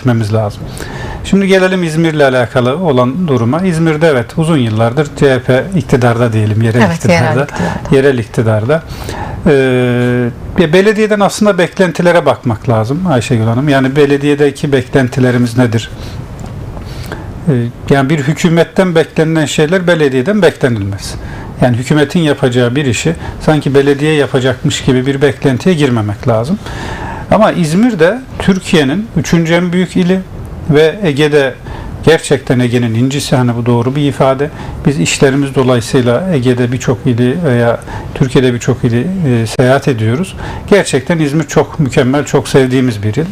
etmemiz lazım. Şimdi gelelim İzmir'le alakalı olan duruma. İzmir'de evet uzun yıllardır CHP iktidarda diyelim yerel Evet, iktidarda. yerel iktidarda. Yerel iktidarda. Ee, belediyeden aslında beklentilere bakmak lazım Ayşegül Hanım. Yani belediyedeki beklentilerimiz nedir? Ee, yani bir hükümetten beklenilen şeyler belediyeden beklenilmez. Yani hükümetin yapacağı bir işi sanki belediye yapacakmış gibi bir beklentiye girmemek lazım. Ama İzmir'de Türkiye'nin üçüncü en büyük ili ve Ege'de gerçekten Ege'nin incisi hani bu doğru bir ifade. Biz işlerimiz dolayısıyla Ege'de birçok ili veya Türkiye'de birçok ili e, seyahat ediyoruz. Gerçekten İzmir çok mükemmel, çok sevdiğimiz bir il.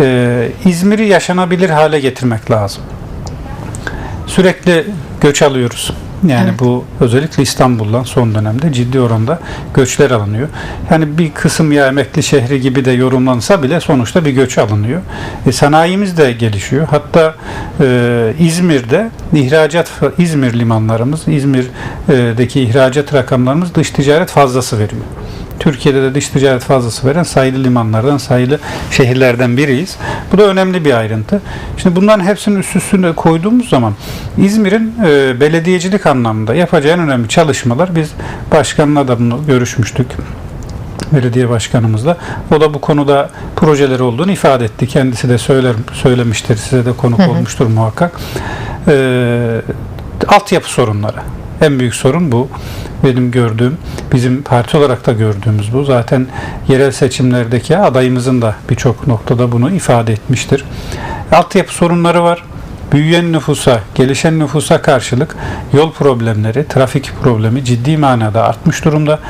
Ee, İzmir'i yaşanabilir hale getirmek lazım sürekli göç alıyoruz. Yani Evet. bu özellikle İstanbul'dan son dönemde ciddi oranda göçler alınıyor. Yani bir kısım ya emekli şehri gibi de yorumlansa bile sonuçta bir göç alınıyor. E, sanayimiz de gelişiyor. Hatta e, İzmir'de ihracat İzmir limanlarımız, İzmir'deki ihracat rakamlarımız dış ticaret fazlası veriyor. Türkiye'de de dış ticaret fazlası veren sayılı limanlardan, sayılı şehirlerden biriyiz. Bu da önemli bir ayrıntı. Şimdi bunların hepsinin üst üstüne koyduğumuz zaman İzmir'in e, belediyecilik anlamında yapacağı en önemli çalışmalar biz başkanla da bunu görüşmüştük belediye başkanımızla. O da bu konuda projeleri olduğunu ifade etti. Kendisi de söyler, söylemiştir, size de konuk olmuştur muhakkak. Ee, altyapı sorunları. En büyük sorun bu. Benim gördüğüm, bizim parti olarak da gördüğümüz bu. Zaten yerel seçimlerdeki adayımızın da birçok noktada bunu ifade etmiştir. Altyapı sorunları var. Büyüyen nüfusa, gelişen nüfusa karşılık yol problemleri, trafik problemi ciddi manada artmış durumda.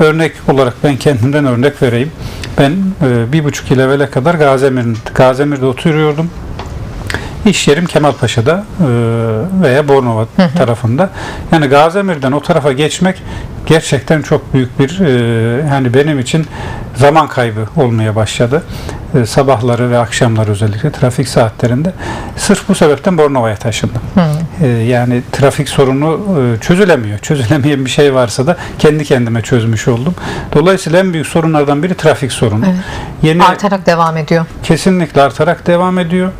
Örnek olarak ben kendimden örnek vereyim. Ben e, bir buçuk yıl kadar Gazemir'in, Gazemir'de oturuyordum. İş yerim Kemalpaşa'da e, veya Bornova tarafında. Yani Gazemir'den o tarafa geçmek gerçekten çok büyük bir e, yani benim için zaman kaybı olmaya başladı. E, sabahları ve akşamları özellikle trafik saatlerinde. Sırf bu sebepten Bornova'ya taşındım. E, yani trafik sorunu e, çözülemiyor. Çözülemeyen bir şey varsa da kendi kendime çözmüş oldum. Dolayısıyla en büyük sorunlardan biri trafik sorunu. Evet. Yeni Artarak devam ediyor. kesinlikle artarak devam ediyor.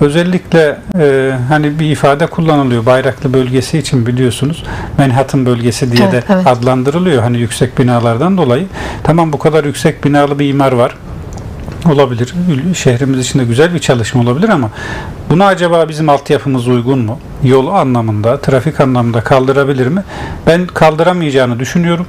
Özellikle e, hani bir ifade kullanılıyor Bayraklı bölgesi için biliyorsunuz. Manhattan bölgesi diye Evet, de evet. adlandırılıyor hani yüksek binalardan dolayı. Tamam bu kadar yüksek binalı bir imar var. Olabilir. Şehrimiz için de güzel bir çalışma olabilir ama buna acaba bizim altyapımız uygun mu? Yol anlamında, trafik anlamında kaldırabilir mi? Ben kaldıramayacağını düşünüyorum.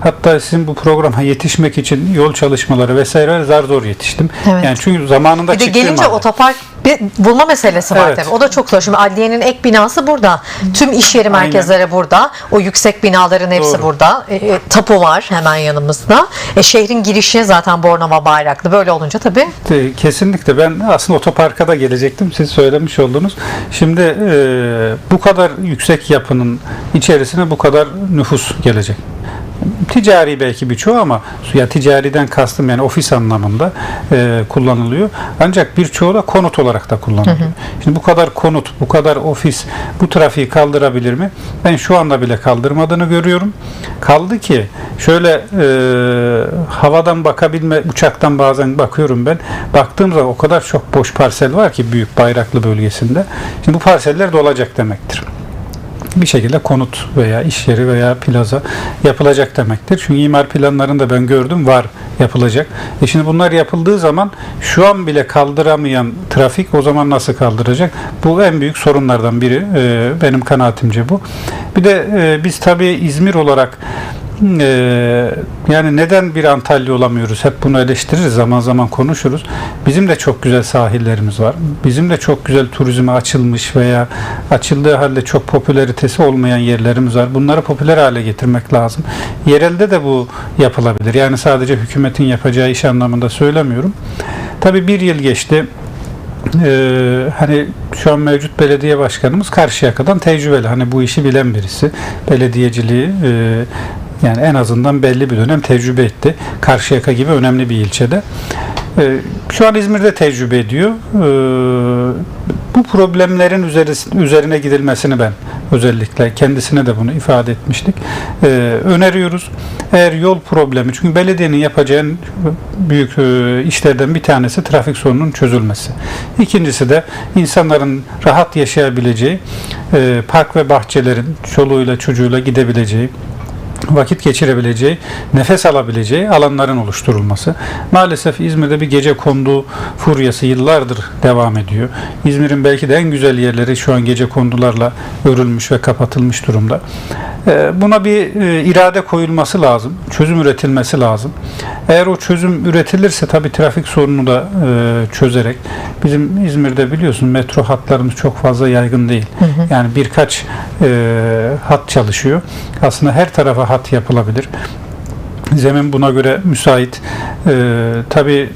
Hatta sizin bu programa yetişmek için yol çalışmaları vesaire zar zor yetiştim. Evet. Yani çünkü zamanında Bir de gelince halde. otopark bir bulma meselesi var Evet. tabii. O da çok zor. Şimdi adliyenin ek binası burada. Tüm iş yeri Aynen. merkezleri burada. O yüksek binaların hepsi Doğru. burada. E, e, tapu var hemen yanımızda. E, şehrin girişi zaten Bornova Bayraklı. Böyle olunca tabii Kesinlikle ben aslında otoparka da gelecektim. Siz söylemiş oldunuz. Şimdi e, bu kadar yüksek yapının içerisine bu kadar nüfus gelecek. Ticari belki birçoğu ama ya ticariden kastım yani ofis anlamında e, kullanılıyor. Ancak birçoğu da konut olarak da kullanılıyor. Şimdi bu kadar konut, bu kadar ofis bu trafiği kaldırabilir mi? Ben şu anda bile kaldırmadığını görüyorum. Kaldı ki şöyle e, havadan bakabilme, uçaktan bazen bakıyorum ben. Baktığım zaman o kadar çok boş parsel var ki büyük bayraklı bölgesinde. Şimdi bu parseller dolacak demektir bir şekilde konut veya iş yeri veya plaza yapılacak demektir. Çünkü imar planlarında ben gördüm var yapılacak. E şimdi bunlar yapıldığı zaman şu an bile kaldıramayan trafik o zaman nasıl kaldıracak? Bu en büyük sorunlardan biri. E, benim kanaatimce bu. Bir de e, biz tabii İzmir olarak ee, yani neden bir Antalya olamıyoruz? Hep bunu eleştiririz, zaman zaman konuşuruz. Bizim de çok güzel sahillerimiz var. Bizim de çok güzel turizme açılmış veya açıldığı halde çok popülaritesi olmayan yerlerimiz var. Bunları popüler hale getirmek lazım. Yerelde de bu yapılabilir. Yani sadece hükümetin yapacağı iş anlamında söylemiyorum. Tabii bir yıl geçti. Ee, hani şu an mevcut belediye başkanımız Karşıyaka'dan tecrübeli. Hani bu işi bilen birisi. Belediyeciliği e, yani en azından belli bir dönem tecrübe etti. Karşıyaka gibi önemli bir ilçede. Ee, şu an İzmir'de tecrübe ediyor. Ee, bu problemlerin üzeri- üzerine gidilmesini ben özellikle kendisine de bunu ifade etmiştik. Ee, öneriyoruz. Eğer yol problemi çünkü belediyenin yapacağı büyük e, işlerden bir tanesi trafik sorununun çözülmesi. İkincisi de insanların rahat yaşayabileceği e, park ve bahçelerin çoluğuyla çocuğuyla gidebileceği vakit geçirebileceği, nefes alabileceği alanların oluşturulması. Maalesef İzmir'de bir gece kondu furyası yıllardır devam ediyor. İzmir'in belki de en güzel yerleri şu an gece kondularla örülmüş ve kapatılmış durumda. Ee, Buna bir e, irade koyulması lazım, çözüm üretilmesi lazım. Eğer o çözüm üretilirse tabii trafik sorununu da e, çözerek bizim İzmir'de biliyorsun metro hatlarımız çok fazla yaygın değil. Yani birkaç e, hat çalışıyor. Aslında her tarafa hat yapılabilir. Zemin buna göre müsait. E, tabii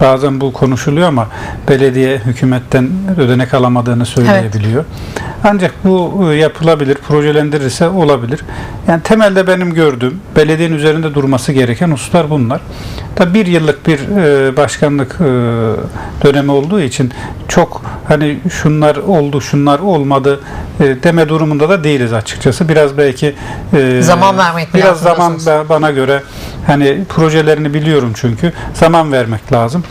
bazen bu konuşuluyor ama belediye hükümetten ödenek alamadığını söyleyebiliyor. Ancak bu e, yapılabilir, projelendirirse olabilir. Yani temelde benim gördüğüm belediyenin üzerinde durması gereken hususlar bunlar. Tabii bir yıllık bir e, başkanlık e, dönemi olduğu için çok hani şunlar oldu, şunlar olmadı e, deme durumunda da değiliz açıkçası. Biraz belki e, Zaman vermek biraz zaman bana göre hani projelerini biliyorum çünkü zaman vermek lazım.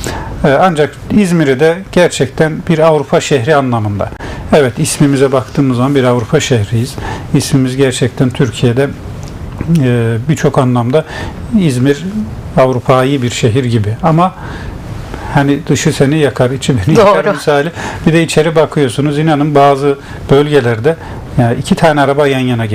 Ancak İzmir'i de gerçekten bir Avrupa şehri anlamında. Evet ismimize baktığımız zaman bir Avrupa şehriyiz. İsmimiz gerçekten Türkiye'de birçok anlamda İzmir Avrupa'yı bir şehir gibi ama hani dışı seni yakar, içi beni Doğru. yakar misali. Bir de içeri bakıyorsunuz inanın bazı bölgelerde yani iki tane araba yan yana